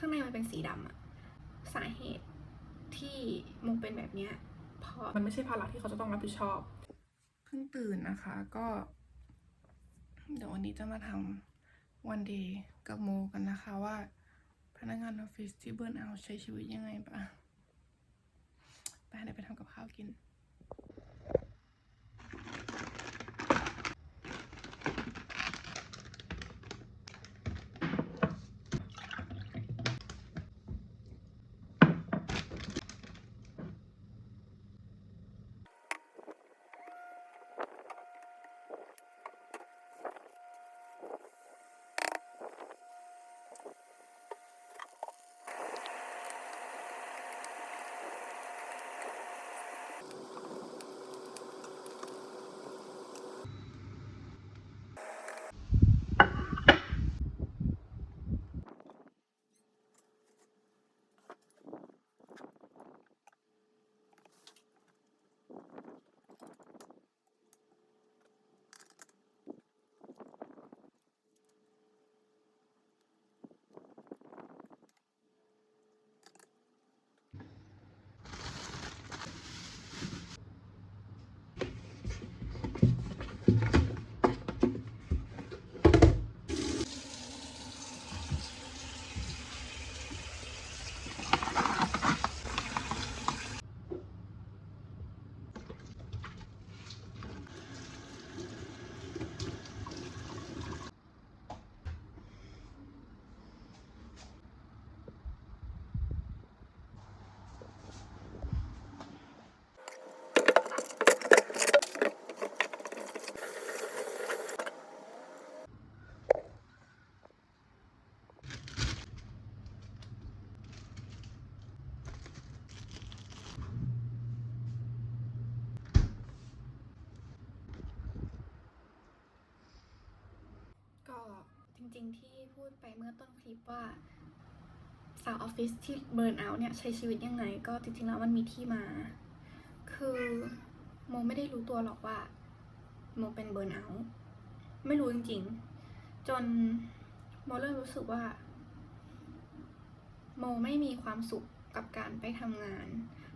ข้างในมันเป็นสีดำอะสาเหตุที่โมเป็นแบบเนี้ยเพราะมันไม่ใช่ภาระที่เขาจะต้องรับผิดชอบ เพิ่งตื่นนะคะก็ เดี๋ยววันนี้จะมาทำวันเดย์กับโมกันนะคะว่า พนักงานออฟฟิศที่เบิร์นเอาท์ใช้ชีวิตยังไงปะไปเดี๋ยวไปทำกับข้าวกิน ริงๆ ที่พูดไปเมื่อต้นคลิปว่าสาวออฟฟิศที่เบิร์นเอาท์เนี่ยใช้ชีวิตยังไง ก็จริงๆ แล้วมันมีที่มา คือโมไม่ได้รู้ตัวหรอกว่าโมเป็นเบิร์นเอาท์ไม่รู้จริงๆ จนโมเริ่มรู้สึกว่า โมไม่มีความสุขกับการไปทำงาน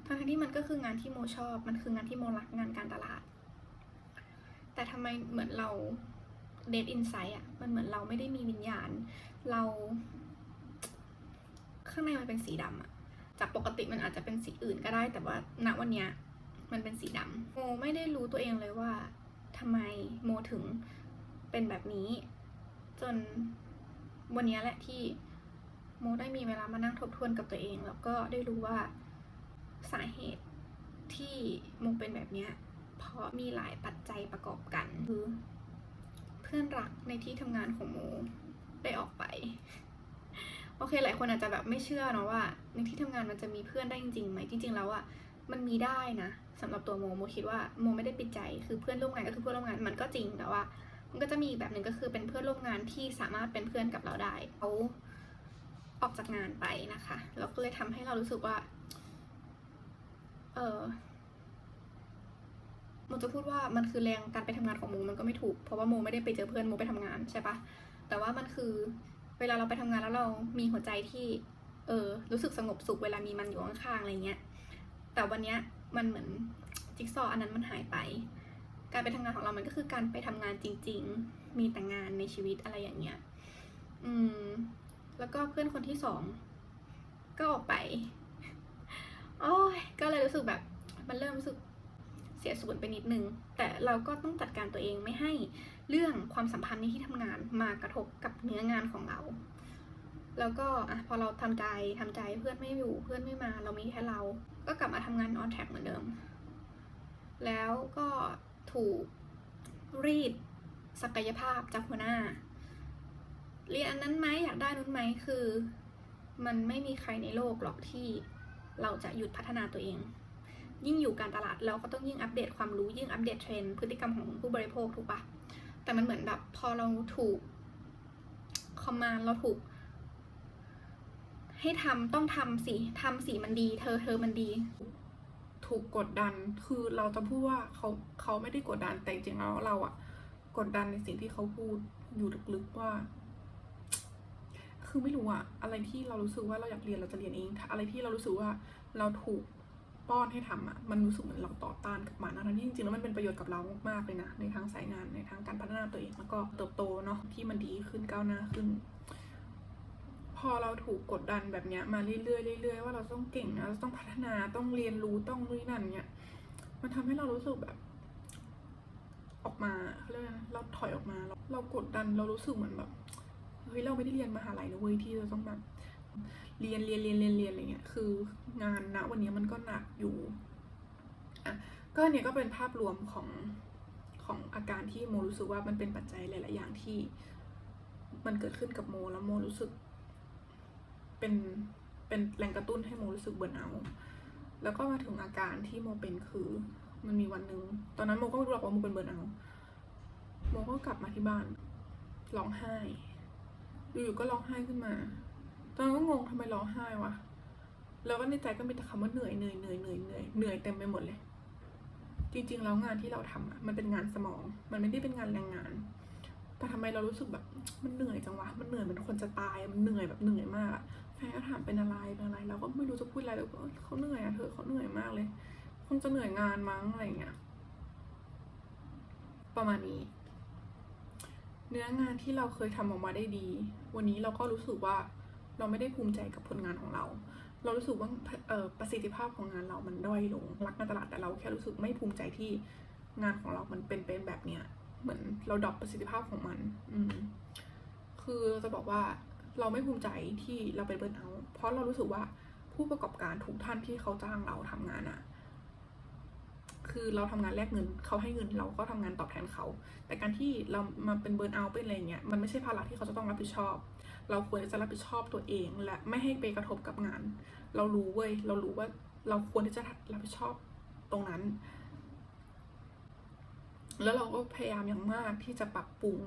ทั้งที่มันก็คืองานที่โมชอบ มันคืองานที่โมรักงานการตลาด แต่ทำไมเหมือนเรา เด d อินไซ h ์อะมันเหมือนเราไม่ได้มีวิญญาณ เรา ข้างในมันเป็นสีดำอะจากปกติมันอาจจะเป็นสีอื่นก็ได้ แต่ว่าณวันเนี้ยมันเป็นสีดำโมไม่ได้รู้ตัวเองเลยว่าทำไมโมถึงเป็นแบบนี้ จนวันเนี้ยแหละที่โมได้มีเวลามานั่งทบทวนกับตัวเอง แล้วก็ได้รู้ว่าสาเหตุที่โมเป็นแบบเนี้ยเพราะมีหลายปัจจัยประกอบกันคือ พื่อนรักในที่ทำงานของโมได้ออกไป โอเคหลายคนอาจจะแบบไม่เชื่อเนาะว่า ในที่ทำงานมันจะมีเพื่อนได้จริงๆไหมจริง ๆ แล้วอะมันมีได้นะสำหรับตัวโมโมคิดว่าโมไม่ได้ปิดใจคือเพื่อนร่วมงานก็คือเพื่อนร่วมงานมันก็จริงแต่ว่า มันก็จะมีอีกแบบหนึ่งก็คือเป็นเพื่อนร่วมงานที่สามารถเป็นเพื่อนกับเราได้เขาออกจากงานไปนะคะแล้วก็เลยทำให้เรารู้สึกว่า เออ โมจะพูดว่ามันคือแรงการไปทำงานของโมมันก็ไม่ถูก เพราะว่าโมไม่ได้ไปเจอเพื่อนโมไปทำงานใช่ปะแต่ว่ามันคือเวลาเราไปทำงานแล้วเรามีหัวใจที่เออรู้สึกสงบสุขเวลามีมันอยู่ข้างๆอะไรเงี้ย แต่วันเนี้ยมันเหมือนจิ๊กซอว์อันนั้นมันหายไป การไปทำงานของเรามันก็คือการไปทำงานจริง ๆ มีแต่งานในชีวิตอะไรอย่างเงี้ย อืม แล้วก็เพื่อนคนที่สองก็ออกไป โอ้ยก็เลยรู้สึกแบบมันเริ่มรู้สึก สียศูนย์ไปนิดนึง แต่เราก็ต้องจัดการตัวเองไม่ให้เรื่องความสัมพันธ์ในที่ทำงานมากระทบกับเนื้องานของเรา แล้วก็อะพอเราทำใจทำใจเพื่อนไม่อยู่เพื่อนไม่มา เรามีแค่เรา ก็กลับมาทำงานออนแท็กเหมือนเดิม แล้วก็ถูกรีดศักยภาพจากหัวหน้า เรียนอันนั้นไหมอยากได้นู้นไหมคือ มันไม่มีใครในโลกหรอกที่เราจะหยุดพัฒนาตัวเอง ยิ่งอยู่การตลาดเราก็ต้องยิ่งอัปเดตความรู้ยิ่งอัปเดตเทรนด์พฤติกรรมของผู้บริโภคถูกปะแต่มันเหมือนแบบพอเราถูกคอมมานเราถูก ให้ทำต้องทำสิทำสิมันดี เธอเธอมันดี ถูกกดดันคือเราจะพูดว่าเขาเขาไม่ได้กดดันแต่จริงๆแล้วเราอะกดดันในสิ่งที่เขาพูดอยู่ลึกๆว่าคือคือไม่รู้อะอะไรที่เรารู้สึกว่าเราอยากเรียนเราจะเรียนเอง อะไรที่เรารู้สึกว่าเราถูก ป้อนให้ทำอะมันรู้สึกเหมือนเราต่อต้านกับมันนะทั้งที่จริงๆแล้วมันเป็นประโยชน์กับเรามากๆเลยนะในทางสายงานในทางการพัฒนาตัวเองแล้วก็เติบโตเนาะที่มันดีขึ้นก้าวหน้าขึ้น พอเราถูกกดดันแบบเนี้ยมาเรื่อยๆเรื่อยๆว่าเราต้องเก่งนะเราต้องพัฒนาต้องเรียนรู้ต้องนี่นั่นเนี้ยมันทำให้เรารู้สึกแบบ ออกมาเรียกอะไรนะเราถอยออกมาเราเรากดดันเรารู้สึกเหมือนแบบเฮ้ยเราไม่ได้เรียนมหาลัยนะเว้ยที่เราต้องแบบ เรียนเรียนเรียนเรียนเรียนอะไรเงี้ยคืองานณวันนี้มันก็หนักอยู่อะก็เนี่ยก็เป็นภาพรวมของของอาการที่โมรู้สึกว่ามันเป็นปัจจัยหลาย ๆ อย่างที่ มันเกิดขึ้นกับโมแล้วโมรู้สึก เป็นเป็นแรงกระตุ้นให้โมรู้สึกเบื่อหน่าแล้วก็มาถึงอาการที่โมเป็นคือมันมีวันหนึ่งตอนนั้นโมก็ไม่รู้หรอกว่าโมเป็นเบิร์นเอาโมก็กลับมาที่บ้านร้องไห้อยู่ๆก็ร้องไห้ขึ้นมา ตอนนั้นก็งงทำไมร้องไห้วะ แล้วก็ในใจก็มีแต่คำว่าเหนื่อยเหนื่อยเหนื่อยเหนื่อยเหนื่อยเหนื่อยเต็มไปหมดเลย จริงๆแล้วงานที่เราทำอะมันเป็นงานสมอง มันไม่ได้เป็นงานแรงงาน แต่ทำไมเรารู้สึกแบบ มันเหนื่อยจังวะ มันเหนื่อยเหมือนคนจะตาย มันเหนื่อยแบบเหนื่อยมากอะแฟนก็ถามเป็นอะไรเป็นอะไร เราก็ไม่รู้จะพูดอะไรเราก็เอ้ยเขาเหนื่อยอะเธอเขาเหนื่อยมากเลย คงจะเหนื่อยงานมั้งอะไรเงี้ย ประมาณนี้ เนื้องานที่เราเคยทำออกมาได้ดี วันนี้เราก็รู้สึกว่า เราไม่ได้ภูมิใจกับผลงานของเรา เรารู้สึกว่าประสิทธิภาพของงานเรามันด้อยลง รักในตลาดแต่เราแค่รู้สึกไม่ภูมิใจที่งานของเรามันเป็นเป็นแบบเนี้ย เหมือนเราดรอปประสิทธิภาพของมัน อืม คือจะบอกว่าเราไม่ภูมิใจที่เราเป็นเบิร์นเอาท์เพราะเรารู้สึกว่าผู้ประกอบการทุกท่านที่เขาจ้างเราทำงานอะ คือเราทำงานแลกเงินเขาให้เงินเราก็ทำงานตอบแทนเขา แต่การที่เรามาเป็นเบิร์นเอาท์เป็นอะไรเงี้ยมันไม่ใช่ภาระที่เขาจะต้องรับผิดชอบ เราควรจะรับผิดชอบตัวเอง และไม่ให้ไปกระทบกับงาน เรารู้เว้ยเรารู้ว่าเราควรที่จะรับผิดชอบตรงนั้น แล้วเราก็พยายามอย่างมากที่จะปรับปรุง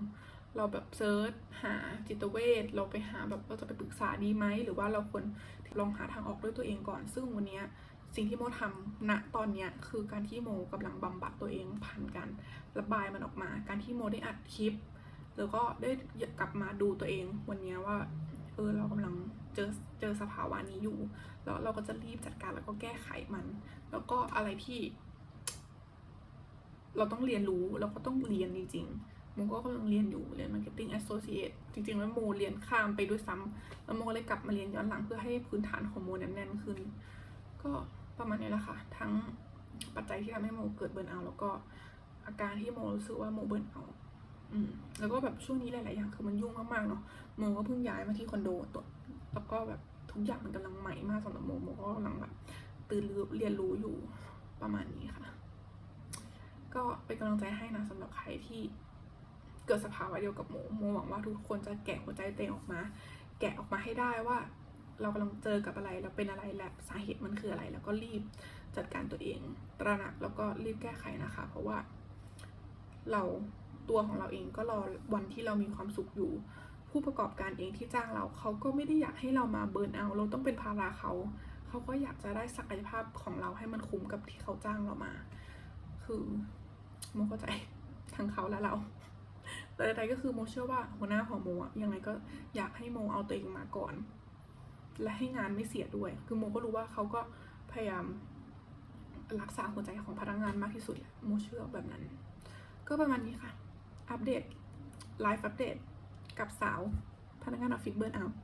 เราแบบเซิร์ชหาจิตเวชเราไปหาแบบเราจะไปปรึกษาดีไหมหรือว่าเราควรลองหาทางออกด้วยตัวเองก่อน ซึ่งวันนี้ สิ่งที่โมทำณตอนนี้คือการที่โมกำลังบำบัดตัวเองผ่านการระบายมันออกมา การที่โมได้อัดคลิป แล้วก็ได้กลับมาดูตัวเองวันนี้ว่าเออเรากำลังเจอเจอสภาวะนี้อยู่ แล้วเราก็จะรีบจัดการแล้วก็แก้ไขมัน แล้วก็อะไรที่ เราต้องเรียนรู้เราก็ต้องเรียนจริงๆโมก็กำลังเรียนอยู่เรียน Marketing Associate จริงๆแล้วโมเรียนข้ามไปด้วยซ้ำแล้วโมเลยกลับมาเรียนย้อนหลังเพื่อให้พื้นฐานของโมเนี่ยแน่นขึ้น ก็ ประมาณนี้แหละค่ะ ทั้งปัจจัยที่ทำให้โมเกิดเบิร์นเอาแล้วก็อาการที่โมรู้สึกว่าโมเบิร์นเอาอืมแล้วก็แบบช่วงนี้หลาย ๆ อย่างคือมันยุ่งมาก ๆ เนาะโมก็เพิ่งย้ายมาที่คอนโดตัวแล้วก็แบบทุกอย่างมันกำลังใหม่มากสำหรับโมโมก็กำลังแบบตื่นรู้เรียนรู้อยู่ประมาณนี้ค่ะ ก็เป็นกำลังใจให้นะสำหรับใครที่เกิดสภาวะเดียวกับโมโมหวังว่าทุกคนจะแกะหัวใจเตัวเองออกมา แกะออกมาให้ได้ว่า เรากำลังเจอกับอะไรเราเป็นอะไรและสาเหตุมันคืออะไร แล้วก็รีบจัดการตัวเอง ตระหนักแล้วก็รีบแก้ไขนะคะ เพราะว่า เราตัวของเราเองก็รอวันที่เรามีความสุขอยู่ ผู้ประกอบการเองที่จ้างเราเขาก็ไม่ได้อยากให้เรามาเบิร์นเอา เราต้องเป็นภาระเขาเขาก็อยากจะได้ศักยภาพของเราให้มันคุ้มกับที่เขาจ้างเรามา คือโมเข้าใจทั้งเขาและเราแต่ใดๆก็คือโมเชื่อว่าหัวหน้าของโมอะยังไงก็อยากให้โมเอาตัวเองมาก่อน และให้งานไม่เสียด้วย คือโมก็รู้ว่าเขาก็พยายามรักษาหัวใจของพนักงานมากที่สุดแหละโมเชื่อแบบนั้น ก็ประมาณนี้ค่ะ อัปเดตไลฟ์อัปเดตกับสาวพนักงานออฟฟิศเบิร์นเอาท์